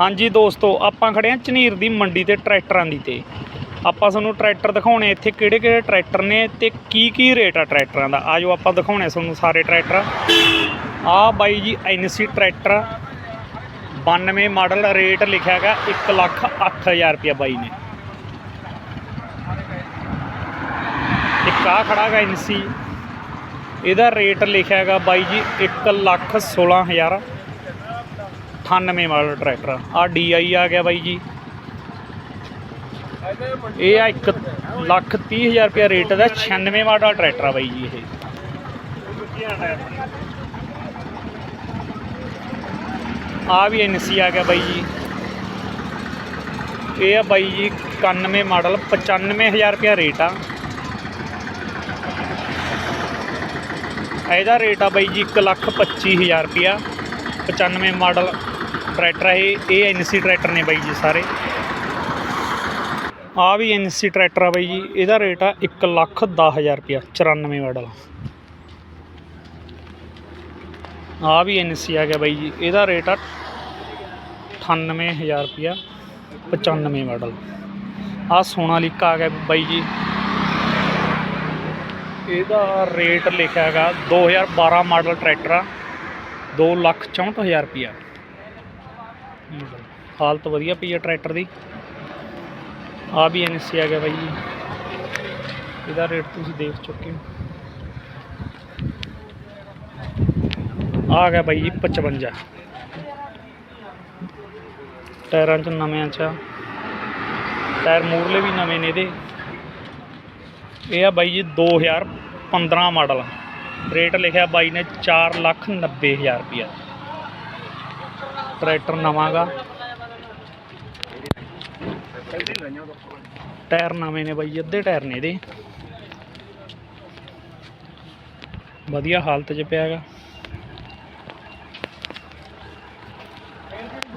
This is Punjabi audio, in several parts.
ਹਾਂਜੀ ਦੋਸਤੋ, ਆਪਾਂ ਖੜੇ ਹਾਂ ਝਨੀਰ ਦੀ ਮੰਡੀ ਤੇ ਟਰੈਕਟਰਾਂ ਦੀ ਤੇ। ਆਪਾਂ ਤੁਹਾਨੂੰ ਟਰੈਕਟਰ ਦਿਖਾਉਣੇ ਇੱਥੇ ਕਿਹੜੇ ਕਿਹੜੇ ਟਰੈਕਟਰ ਨੇ ਤੇ ਕੀ ਕੀ ਰੇਟ ਆ ਟਰੈਕਟਰਾਂ ਦਾ। ਆਜੋ ਆਪਾਂ ਦਿਖਾਉਣੇ ਤੁਹਾਨੂੰ ਸਾਰੇ ਟਰੈਕਟਰ। ਆ ਬਾਈ ਜੀ, ਐਨਸੀ ਟਰੈਕਟਰ। 92 ਮਾਡਲ ਰੇਟ ਲਿਖਿਆ ਹੈਗਾ 1 ਲੱਖ 8000 ਰੁਪਇਆ ਬਾਈ ਨੇ। ਇੱਕ ਆ ਖੜਾ ਹੈਗਾ ਐਨਸੀ। ਇਹਦਾ ਰੇਟ ਲਿਖਿਆ ਹੈਗਾ ਬਾਈ ਜੀ 1 ਲੱਖ 16000 98 ਮਾਡਲ ਟਰੈਕਟਰ ਆ। ਡੀਆਈ ਆ ਗਿਆ ਬਾਈ ਜੀ। ਇਹ ਆ 1 ਲੱਖ 30000 ਰੁਪਇਆ ਰੇਟ ਦਾ 96 ਮਾਡਲ ਟਰੈਕਟਰ ਆ ਬਾਈ ਜੀ ਇਹ। ਆ ਵੀ ਐਨਸੀ ਆ ਗਿਆ ਬਾਈ ਜੀ। ਇਹ ਆ ਬਾਈ ਜੀ 91 ਮਾਡਲ 95000 ਰੁਪਇਆ ਰੇਟ ਆ। ਇਹਦਾ ਰੇਟ ਆ ਬਾਈ ਜੀ 1 ਲੱਖ 25000 ਰੁਪਇਆ 95 ਮਾਡਲ। ਟਰੈਕਟਰ ਹੈ ਇਹ ਇਹ ਐਨਸੀ ਟਰੈਕਟਰ ਨੇ ਬਾਈ ਜੀ ਸਾਰੇ। ਆ ਵੀ ਐਨਸੀ ਟਰੈਕਟਰ ਆ ਬਾਈ ਜੀ, ਇਹਦਾ ਰੇਟ ਆ 1 ਲੱਖ 10000 ਰੁਪਇਆ 94 ਮਾਡਲ ਆ। ਵੀ ਐਨਸੀ ਆ ਗਿਆ ਬਾਈ ਜੀ, ਇਹਦਾ ਰੇਟ ਆ 98000 ਰੁਪਇਆ 95 ਮਾਡਲ ਆ ਸੋਨਾਲੀਕਾ ਆ ਗਿਆ ਬਾਈ ਜੀ। ਇਹਦਾ ਰੇਟ ਲਿਖਿਆ ਹੈਗਾ 2012 ਮਾਡਲ ਟਰੈਕਟਰ ਆ 264000 ਰੁਪਇਆ। ਹਾਲਤ ਵਧੀਆ ਪਈ ਹੈ ਟਰੈਕਟਰ ਦੀ। ਆ ਵੀ ਐਨਸੀ ਆ ਗਿਆ ਬਾਈ ਜੀ। ਇਹਦਾ ਰੇਟ ਤੁਸੀਂ ਦੇਖ ਚੁੱਕੇ ਹੋ। ਆ ਗਿਆ ਬਾਈ ਜੀ 55 ਟਾਇਰਾਂ ਚ ਨਵੇਂ ਚ ਆ। ਟਾਇਰ ਮੂਰਲੇ ਵੀ ਨਵੇਂ ਨੇ ਇਹਦੇ। ਇਹ ਆ ਬਾਈ ਜੀ 2015 ਮਾਡਲ। ਰੇਟ ਲਿਖਿਆ ਬਾਈ ਨੇ 4 ਲੱਖ 90 ਹਜ਼ਾਰ ਰੁਪਇਆ। ਟਰੈਕਟਰ ਨਵਾਂਗਾ। ਟਾਇਰ ਨਵੇਂ ਨੇ ਬਾਈ, ਅੱਧੇ ਟਾਇਰ ਨੇ ਇਹਦੇ। ਵਧੀਆ ਹਾਲਤ 'ਚ ਪਿਆ ਹੈਗਾ।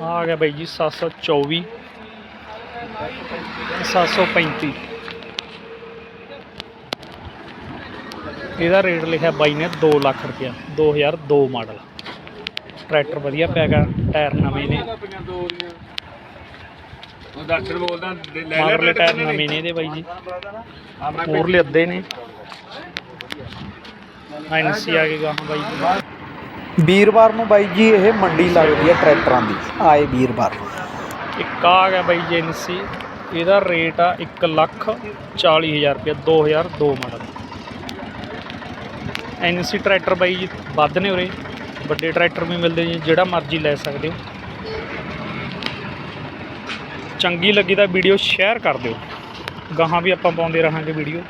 ਆ ਗਿਆ ਬਾਈ ਜੀ 724 735 ਇਹਦਾ ਰੇਟ ਲਿਖਿਆ ਬਾਈ ਨੇ 2 ਲੱਖ ਰੁਪਇਆ 2002 ਮਾਡਲ। ਟਰੈਕਟਰ ਵਧੀਆ ਪਿਆ ਹੈਗਾ ਟਾਇਰ ਨਵੇਂ ਨੇ। ਉਹ ਦਰਸ਼ਨ ਬੋਲਦਾ ਲੈ ਲੈ ਮਗਰਲੇ ਟਾਇਰ ਨਵੇਂ ਨੇ ਇਹਦੇ ਬਾਈ ਜੀ। ਮੂਰਲੇ ਅੱਧੇ ਨੇ। ਐਨਸੀ ਆ ਗਾਹਾਂ ਬਾਈ ਜੀ। ਵੀਰਵਾਰ ਨੂੰ ਬਾਈ ਜੀ ਇਹ ਮੰਡੀ ਲੱਗਦੀ ਹੈ ਟਰੈਕਟਰਾਂ ਦੀ। ਆਏ ਵੀਰਵਾਰ। ਇੱਕ ਆ ਗਿਆ ਬਾਈ ਜੀ ਐਨਸੀ ਇਹਦਾ ਰੇਟ ਆ 1 ਲੱਖ 40 ਹਜ਼ਾਰ ਰੁਪਇਆ 2002 ਮਾਡਲ। ਐਨਸੀ ਟਰੈਕਟਰ ਬਾਈ ਜੀ ਵੱਧ ਨੇ ਉਰੇ। ਵੱਡੇ ਟਰੈਕਟਰ ਵੀ ਮਿਲਦੇ ਜੀ, ਜਿਹੜਾ ਮਰਜ਼ੀ ਲੈ ਸਕਦੇ ਹੋ। ਚੰਗੀ ਲੱਗੀ ਤਾਂ ਵੀਡੀਓ ਸ਼ੇਅਰ ਕਰ ਦਿਓ। ਗਾਹਾਂ ਵੀ ਆਪਾਂ ਪਾਉਂਦੇ ਰਹਾਂਗੇ ਵੀਡੀਓ।